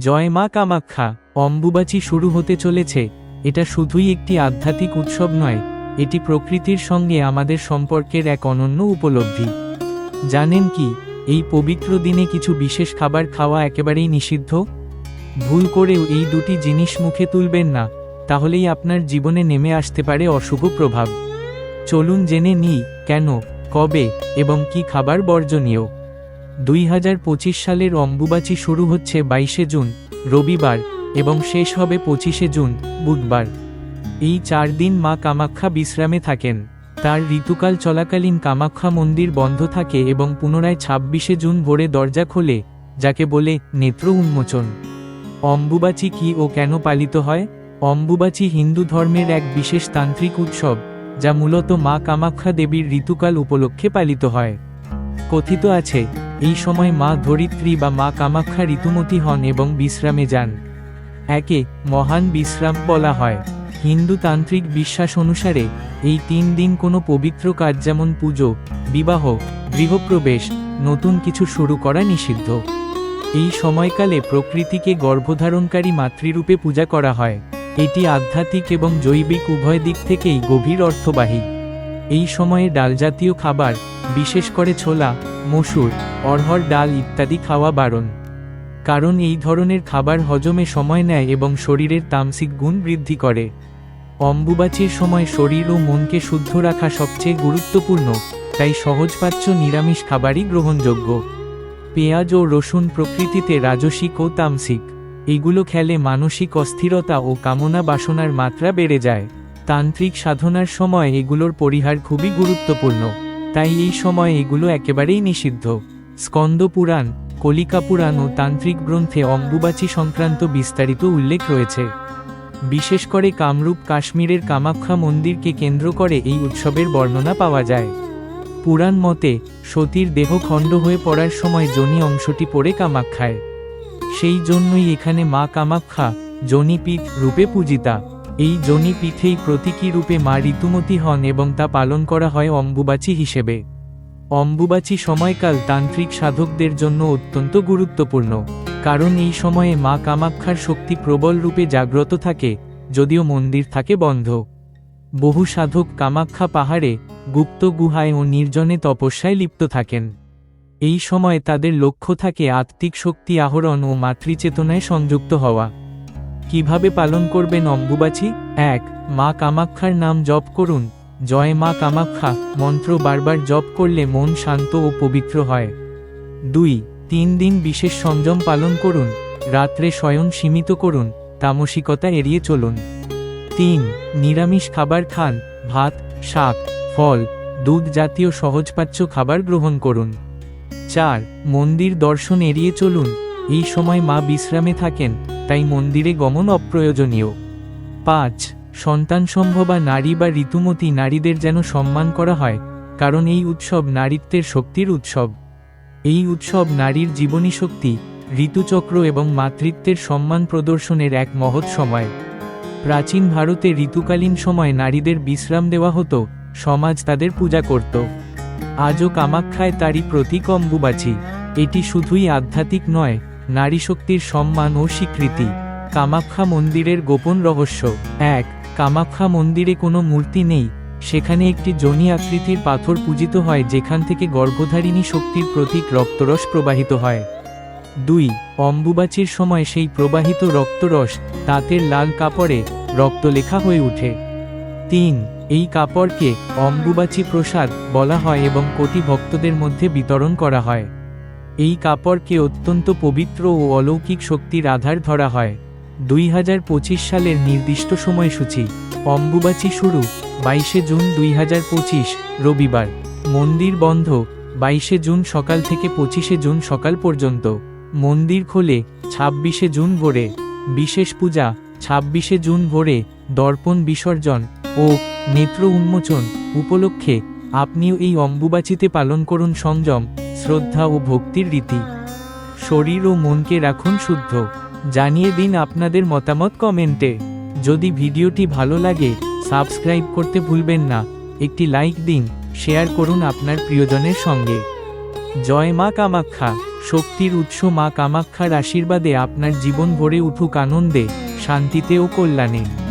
জয় মা কামাখ্যা, অম্বুবাচী শুরু হতে চলেছে। এটা শুধুই একটি আধ্যাত্মিক উৎসব নয়, এটি প্রকৃতির সঙ্গে আমাদের সম্পর্কের এক অনন্য উপলব্ধি। জানেন কি, এই পবিত্র দিনে কিছু বিশেষ খাবার খাওয়া একেবারেই নিষিদ্ধ? ভুল করেও এই দুটি জিনিস মুখে তুলবেন না, তাহলেই আপনার জীবনে নেমে আসতে পারে অশুভ প্রভাব। চলুন জেনে নিই, কেন, কবে, এবং কি খাবার বর্জনীয়? দুই হাজার পঁচিশ সালের অম্বুবাচী শুরু হচ্ছে বাইশে জুন, রবিবার, এবং শেষ হবে পঁচিশে জুন, বুধবার। এই চার দিন মা কামাখ্যা বিশ্রামে থাকেন। তার ঋতুকাল চলাকালীন কামাখ্যা মন্দির বন্ধ থাকে এবং পুনরায় ছাব্বিশে জুন ভোরে দরজা খোলে, যাকে বলে নেত্র উন্মোচন। অম্বুবাচী কি ও কেন পালিত হয়? অম্বুবাচী হিন্দু ধর্মের এক বিশেষ তান্ত্রিক উৎসব, যা মূলত মা কামাখ্যা দেবীর ঋতুকাল উপলক্ষে পালিত হয়। কথিত আছে এই সময় মা ধরিত্রী বা মা কামাখ্যা ঋতুমতী হন এবং বিশ্রামে যান। একে মহান বিশ্রাম বলা হয়। হিন্দু তান্ত্রিক বিশ্বাস অনুসারে এই তিন দিন কোনো পবিত্র কাজ যেমন পুজো, বিবাহ, গৃহপ্রবেশ, নতুন কিছু শুরু করা নিষিদ্ধ। এই সময়কালে প্রকৃতিকে গর্ভধারণকারী মাতৃরূপে পূজা করা হয়। এটি আধ্যাত্মিক এবং জৈবিক উভয় দিক থেকেই গভীর অর্থবাহী। এই সময়ে ডালজাতীয় খাবার, বিশেষ করে ছোলা, মসুর অরহর ডাল ইত্যাদি খাওয়া বারণ। কারণ এই ধরনের খাবার হজমে সময় নেয় এবং শরীরের তামসিক গুণ বৃদ্ধি করে। অম্বুবাচীর সময় শরীর ও মনকে শুদ্ধ রাখা সবচেয়ে গুরুত্বপূর্ণ, তাই সহজপাচ্য নিরামিষ খাবারই গ্রহণযোগ্য। পেঁয়াজ ও রসুন প্রকৃতিতে রাজসিক ও তামসিক। এগুলো খেলে মানসিক অস্থিরতা ও কামনা বাসনার মাত্রা বেড়ে যায়। তান্ত্রিক সাধনার সময় এগুলোর পরিহার খুবই গুরুত্বপূর্ণ, তাই এই সময় এগুলো একেবারেই নিষিদ্ধ। স্কন্দ পুরাণ, কলিকা পুরাণ ও তান্ত্রিক গ্রন্থে অম্বুবাচী সংক্রান্ত বিস্তারিত উল্লেখ রয়েছে। বিশেষ করে কামরূপ কাশ্মীরের কামাখ্যা মন্দিরকে কেন্দ্র করে এই উৎসবের বর্ণনা পাওয়া যায়। পুরাণ মতে, সতীর দেহ খণ্ড হয়ে পড়ার সময় জনি অংশটি পড়ে কামাখ্যায়। সেই জন্যই এখানে মা কামাখ্যা জনিপীঠ রূপে পূজিতা। এই জনি পিঠেই প্রতীকী রূপে মা ঋতুমতী হন এবং তা পালন করা হয় অম্বুবাচী হিসেবে। অম্বুবাচী সময়কাল তান্ত্রিক সাধকদের জন্য অত্যন্ত গুরুত্বপূর্ণ, কারণ এই সময়ে মা কামাখ্যার শক্তি প্রবল রূপে জাগ্রত থাকে, যদিও মন্দির থাকে বন্ধ। বহু সাধক কামাখ্যা পাহাড়ে গুপ্ত গুহায় ও নির্জনে তপস্যায় লিপ্ত থাকেন। এই সময় তাদের লক্ষ্য থাকে আত্মিক শক্তি আহরণ ও মাতৃচেতনায় সংযুক্ত হওয়া। কীভাবে পালন করবেন অম্বুবাচী? এক, মা কামাখ্যার নাম জপ করুন। জয় মা কামাখ্যা, মন্ত্র বারবার জপ করলে মন শান্ত ও পবিত্র হয়। দুই, তিন দিন বিশেষ সংযম পালন করুন। রাত্রে শয়ন সীমিত করুন, তামসিকতা এড়িয়ে চলুন। তিন, নিরামিষ খাবার খান, ভাত, শাক, ফল, দুধ জাতীয় সহজপাচ্য খাবার গ্রহণ করুন। চার, মন্দির দর্শন এড়িয়ে চলুন। এই সময় মা বিশ্রামে থাকেন, তাই মন্দিরে গমন অপ্রয়োজনীয়। পাঁচ, সন্তান সম্ভবা নারী বা ঋতুমতী নারীদের যেন সম্মান করা হয়, কারণ এই উৎসব নারীত্বের শক্তির উৎসব। এই উৎসব নারীর জীবনী শক্তি, ঋতুচক্র এবং মাতৃত্বের সম্মান প্রদর্শনের এক মহৎ সময়। প্রাচীন ভারতে ঋতুকালীন সময় নারীদের বিশ্রাম দেওয়া হতো, সমাজ তাদের পূজা করত। আজও কামাখ্যায় তারই প্রতীক অম্বুবাচী। এটি শুধুই আধ্যাত্মিক নয় নারী শক্তির সম্মান ও স্বীকৃতি। কামাখ্যা মন্দিরের গোপন রহস্য। এক, কামাখ্যা মন্দিরে কোনো মূর্তি নেই। সেখানে একটি জনি আকৃতির পাথর পূজিত হয়, যেখান থেকে গর্ভধারিণী শক্তির প্রতীক রক্তরস প্রবাহিত হয়। দুই, অম্বুবাচীর সময় সেই প্রবাহিত রক্তরস তাঁতের লাল কাপড়ে রক্তলেখা হয়ে ওঠে। তিন, এই কাপড়কে অম্বুবাচী প্রসাদ বলা হয় এবং কোটি ভক্তদের মধ্যে বিতরণ করা হয়। এই কাপড়কে অত্যন্ত পবিত্র ও অলৌকিক শক্তির আধার ধরা হয়। দুই হাজার পঁচিশ সালের নির্দিষ্ট সময়সূচি, অম্বুবাচী শুরু, বাইশে জুন দুই হাজার পঁচিশ, রবিবার। মন্দির বন্ধ, বাইশে জুন সকাল থেকে পঁচিশে জুন সকাল পর্যন্ত। মন্দির খোলে, ছাব্বিশে জুন ভোরে। বিশেষ পূজা, ছাব্বিশে জুন ভোরে। দর্পণ বিসর্জন ও নেত্র উন্মোচন। উপলক্ষে, আপনিও এই অম্বুবাচিতে পালন করুন সংযম। শ্রদ্ধা ও ভক্তির রীতি। শরীর ও মনকে রাখুন শুদ্ধ। জানিয়ে দিন আপনাদের মতামত কমেন্টে। যদি ভিডিওটি ভালো লাগে, সাবস্ক্রাইব করতে ভুলবেন না। একটি লাইক দিন, শেয়ার করুন আপনার প্রিয়জনের সঙ্গে। জয় মা কামাখ্যা। শক্তির উৎস মা কামাক্ষার আশীর্বাদে আপনার জীবন ভরে উঠুক আনন্দে, শান্তিতে ও কল্যাণে।